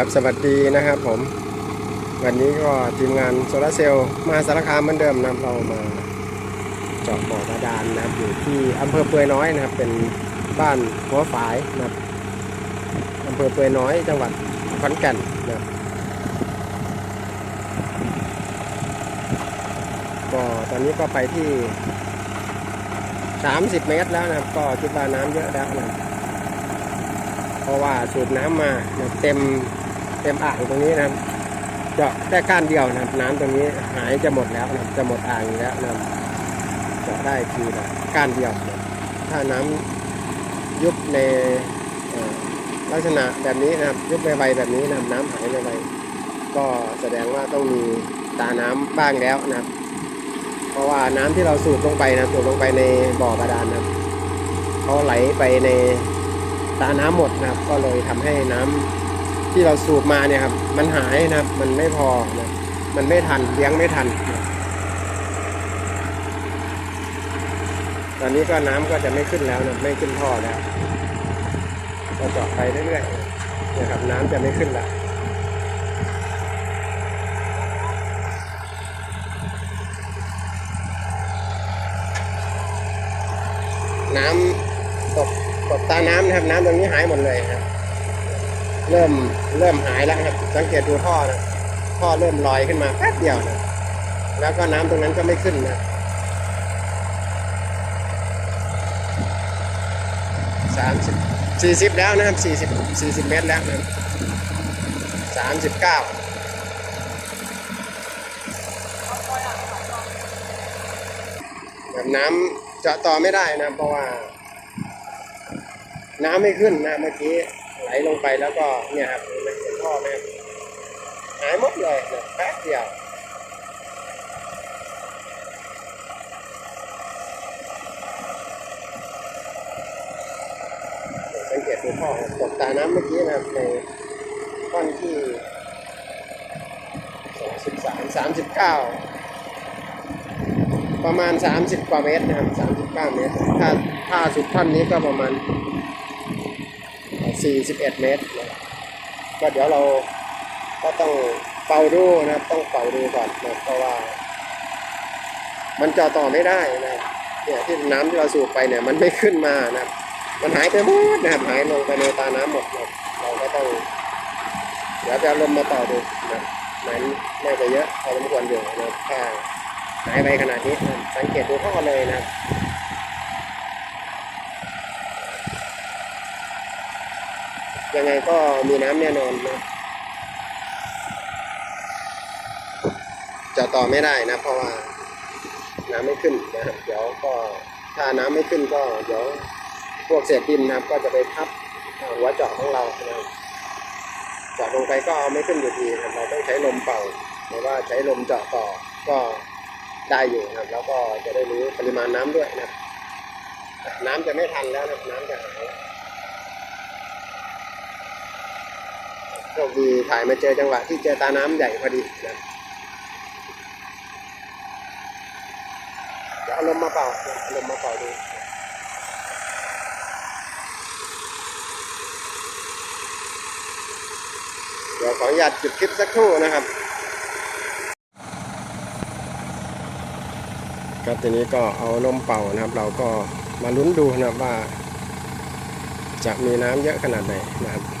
ครับสวัสดีนะครับผม วันนี้ก็ทีมงานโซลาร์เซลล์มาสารคามเหมือนเดิมนะเรามาเจาะบ่อบาดาลนะครับอยู่ที่อำเภอเปือยน้อยนะครับ เป็นบ้านหัวฝายนะครับอำเภอเปือยน้อยจังหวัดขอนแก่นนะครับก็ตอนนี้ก็ไปที่ 30 เมตรแล้วนะครับ ก็คิดว่าน้ำเยอะแล้วนะเพราะว่าสูบน้ำมาเต็ม เต็มอ่างตรงนี้นะครับเจาะแค่ก้านเดียวนะครับน้ำตรงนี้หายจะหมดแล้วนะจะหมดอ่างแล้วนะเจาะได้ทีละก้านเดียวนะถ้าน้ำยุบในลักษณะแบบนี้นะครับยุบไวๆแบบนี้นะครับน้ำหายไวๆก็แสดงว่าต้องมีตาน้ำบ้างแล้วนะครับเพราะว่าน้ำที่เราสูบลงไปนะสูบลงไปในบ่อบาดาลนะเขาไหลไปในตาน้ำหมดนะครับ ก็เลยทำให้น้ำ ที่เราสูบมาเนี่ยครับ มันหายนะครับมันไม่พอนะมันไม่ทันเลี้ยงไม่ทันนะตอนนี้ก็น้ำก็จะไม่ขึ้นแล้วนะไม่ขึ้นท่อแล้วก็เจาะไปเรื่อยๆนะครับ น้ำจะไม่ขึ้นล้วน้ำตกตกตาน้ำนะครับ น้ำตรงนี้หายหมดเลยครับ เริ่มเริ่มหายแล้วครับ สังเกตดูท่อนะท่อเริ่มลอยขึ้นมาแป๊บเดียวนะแล้วก็น้ำตรงนั้นก็ไม่ขึ้นนะสามสิบสี่สิบแล้วนะครับสี่สิบสี่สิบเมตรแล้วนะสามสิบเก้าแบบน้ำเจาะต่อไม่ได้นะเพราะว่า น้ำไม่ขึ้นนะเมื่อกี้ ไหลลงไปแล้วก็เนี่ยครับเห็นไหมเนท่อไหมครับหายหมดเลยนะแป๊บเดียวสังเกตดูท่อตกตาน้ำเมื่อกี้นะครับในก้อนที่สองสิบสามสามสิบเก้าประมาณสามสิบกว่าเมตรนะครับสามสิบเก้าเมตร ถ้า ถ้าสุดท่อนนี้ก็ประมาณ 41 เมตรนะครับก็เดี๋ยวเราก็ต้องเป่าดูนะครับ ต้องเป่าดูก่อนนะเพราะว่า มันจะต่อไม่ได้นะเนี่ยที่น้ำที่เราสูบไปเนี่ยมันไม่ขึ้นมานะมันหายไปหมดนะครับหายลงไปในตาน้ำหมดนะเราก็ต้องเดี๋ยวจะลมมาต่อดูนะมันน่าจะเยอะพอสมควรอยู่นะถ้าหายไปขนาดนี้นะสังเกตดูท่อเลยนะครับ ยังไงก็มีน้ำแน่นอนนะจะต่อไม่ได้นะ เพราะว่าน้ำไม่ขึ้นนะครับเดี๋ยวก็ถ้าน้ำไม่ขึ้นก็เดี๋ยวพวกเศษดินนะครับ ก็จะไปทับหัวเจาะของเรานะครับเจาะลงไปก็เอาไม่ขึ้นอยู่ดีนะครับเราต้องใช้ลมเป่าหรือว่าใช้ลมเจาะต่อก็ได้อยู่นะครับ แล้วก็จะได้รู้ปริมาณน้ำด้วยนะครับน้ำจะไม่ทันแล้วนะน้ำจะหาย โชคดีถ่ายมาเจอจังหวะที่เจอตาน้ำใหญ่พอดีนะเดี๋ยวเอาลมมาเป่าเอาลมมาเป่าดูเดี๋ยวขออนุญาตจุดคลิปสักครู่นะครับ ครับทีนี้ก็เอาลมเป่านะครับ เราก็มาลุ้นดูนะครับว่า จะมีน้ำเยอะขนาดไหนนะครับ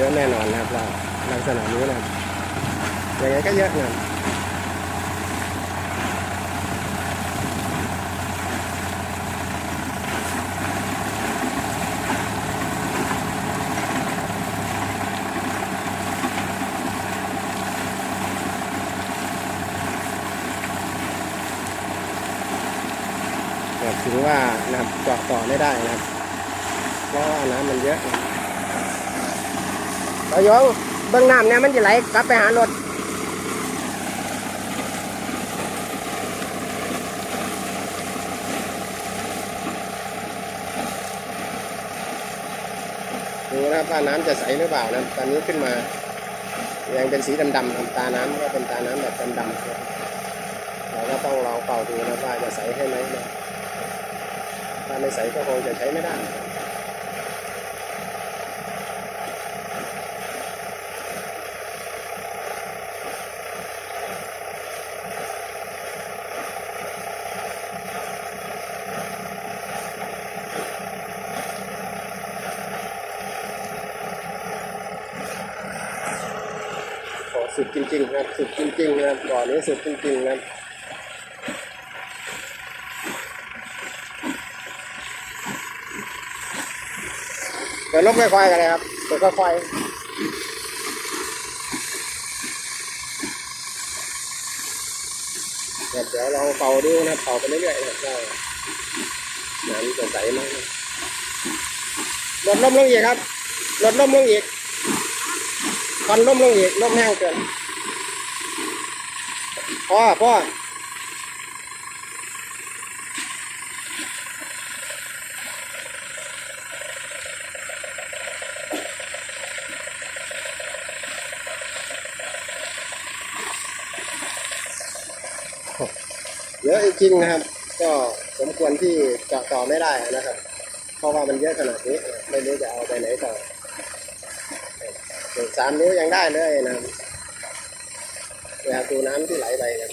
เยอะแน่นอนนะครับเราลักษณะนี้นะยังไงก็เยอะนะถือว่านะครับเจาะต่อไม่ได้นะครับเพราะว่าน้ำมันเยอะนะ ตะยองเบื้องน้ำเนี่ยมันจะไหลกลับไปหารถดูนะครับว่าน้ำจะใสหรือเปล่านะตอนนี้ขึ้นมายังเป็นสีดำๆทำตาน้ำก็เป็นตาน้ำแบบดำๆเราก็ต้องลองเป่าดูนะว่าจะใสให้ไหมนะถ้าไม่ใสก็คงจะใช้ไม่ได้ สุดจริงๆครับสุดจริงๆนะครับบ่อนี้สุดจริงๆนะเดี๋ยวลบค่อยๆกันเลยครับเดี๋ยวค่อยๆครับเดี๋ยวลองเป่าดูนะเป่าไปเรื่อยๆนะครับน้ำจะใสไหมลดลมลงอีกครับลดลมลงอีก ควันล่มลงอีกล่มแห้งเกินพ่อพ่อเยอะจริงนะครับ ก็สมควรที่จะต่อไม่ได้นะครับ เพราะว่ามันเยอะขนาดนี้ ไม่รู้จะเอาไปไหนต่อ สามนิ้วยังได้เลยนะเวลาดูน้ำที่ไหลไปนะ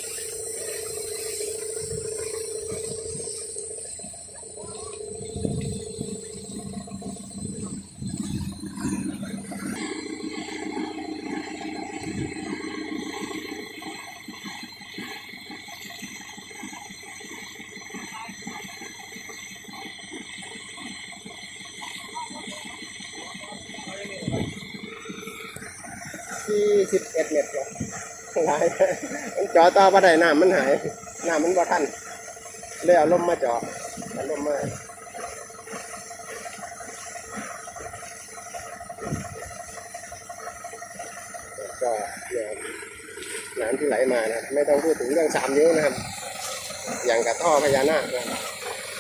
ที่สิบเอ็ดเมตรหลายมันจาะต่อมาได้น้ำมันหายน้ำมันบ่ทันเลยเอาลมมาจาะเอาลมมาก็เนี่ยน้ำที่ไหลมานะไม่ต้องพูดถึงเรื่องสามนิ้วนะครับ อย่างกับท่อพญานาคนะ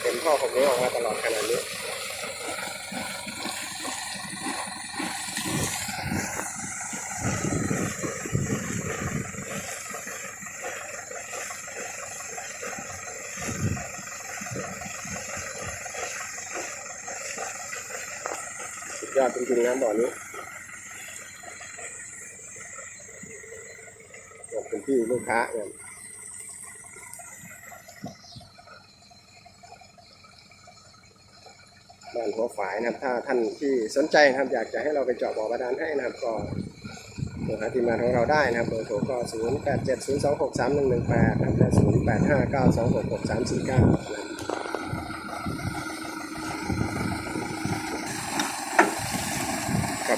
เป็นท่อของนี้วออกมาตลอดขนาดนี้ สุดยอดจริงๆ นะบ่อนี้ขอบคุณพี่ลูกค้าเนี่ยบ้านหัวฝายนะครับ ถ้าท่านที่สนใจนะครับ อยากจะให้เราไปเจาะบ่อบาดาลให้นะครับก็โทรหาทีมงานของเราได้นะครับเบอร์โทรก็ 0 8 7 0 2 6 3 1 1 8 นะครับและ 0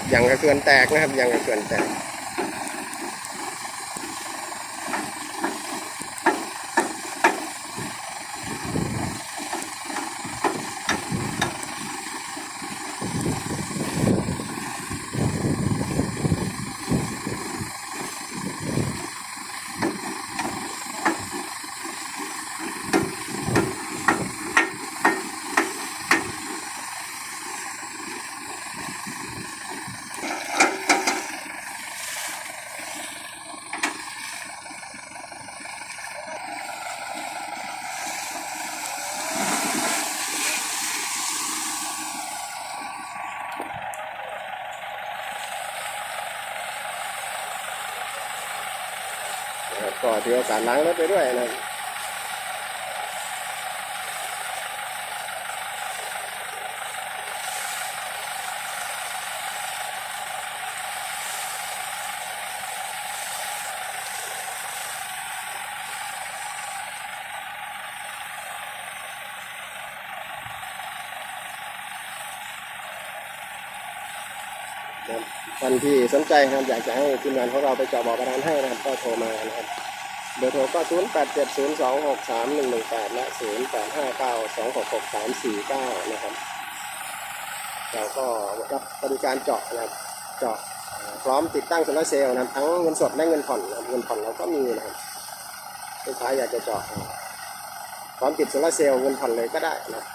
อย่างกระเกือนแตกนะครับอย่างกระเกือนแตก ถือโอกาสล้างรถไปด้วยนะครับท่านที่สนใจนะครับอยากจะให้ทีมงานของเราไปเจาะบ่อบาดาลให้นะครับก็โทรมานะครับ เบอร์โทรก็ 0 8 7 0 2 6 3 1 1 8 และ 0 8 5 9 2 6 6 3 4 9 นะครับ เราก็รับบริการเจาะนะครับ เจาะพร้อมติดตั้งโซลาร์เซลล์นะครับทั้งเงินสดและเงินผ่อนนะเงินผ่อนเราก็มีนะครับลูกค้าอยากจะเจาะพร้อมติดโซลาร์เซลล์เงินผ่อนเลยก็ได้นะครับ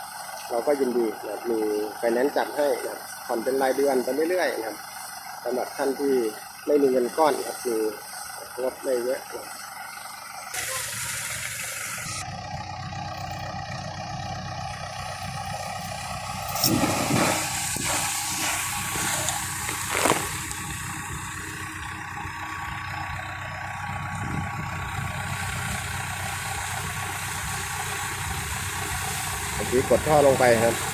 เราก็ยินดีนะครับมีไฟแนนซ์จัดให้นะครับผ่อนเป็นรายเดือนไปเรื่อยๆนะครับสำหรับท่านที่ไม่มีเงินก้อนนะครับมีงบไม่เยอะนะ รือกดท่อลงไปครับ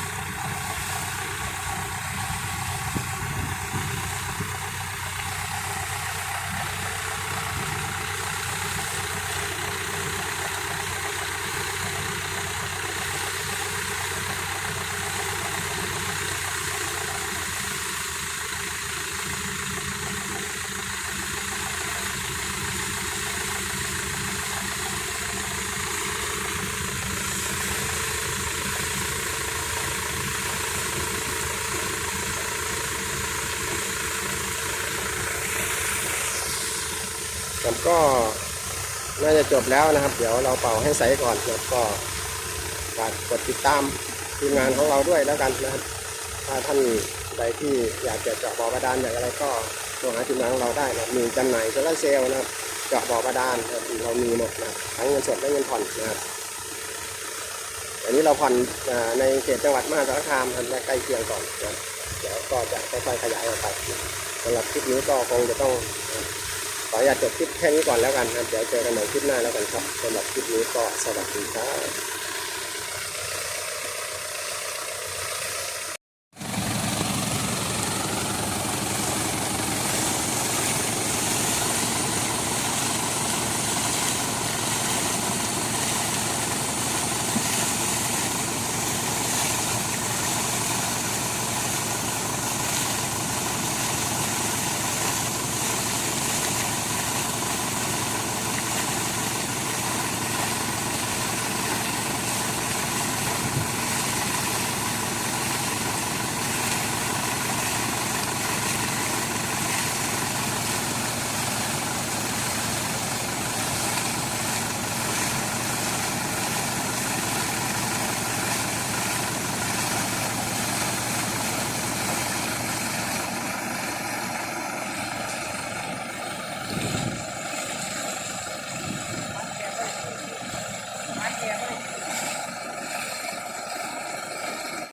ครับก็น่าจะจบแล้วนะครับ เดี๋ยวเราเป่าให้ใสก่อนแล้วก็ฝากกดติดตามทีมงานของเราด้วยแล้วกันนะครับ ถ้าท่านใดที่อยากจะเจาะบ่อบาดาลอยากอะไรก็โทรหาทีมงานของเราได้นะมีจำหน่ายโซลาเซลล์นะครับ เจาะบ่อบาดาลนะครับเรามีหมดนะครับทั้งเงินสดและเงินผ่อนนะครับอันนี้เราผ่อนในเขตจังหวัดมหาสารคามนะครับและใกล้เคียงก่อนนะเดี๋ยวก็จะค่อยๆขยายออกไปสำหรับคลิปนี้ก็คงจะต้อง ขออยาตจบคลิปแค่นี้ก่อนแล้วกันครับเดี๋ยวเจอกันใหม่คลิปหน้าแล้วกันครับสำหรับคลิปนี้ก็สวัสดีครับ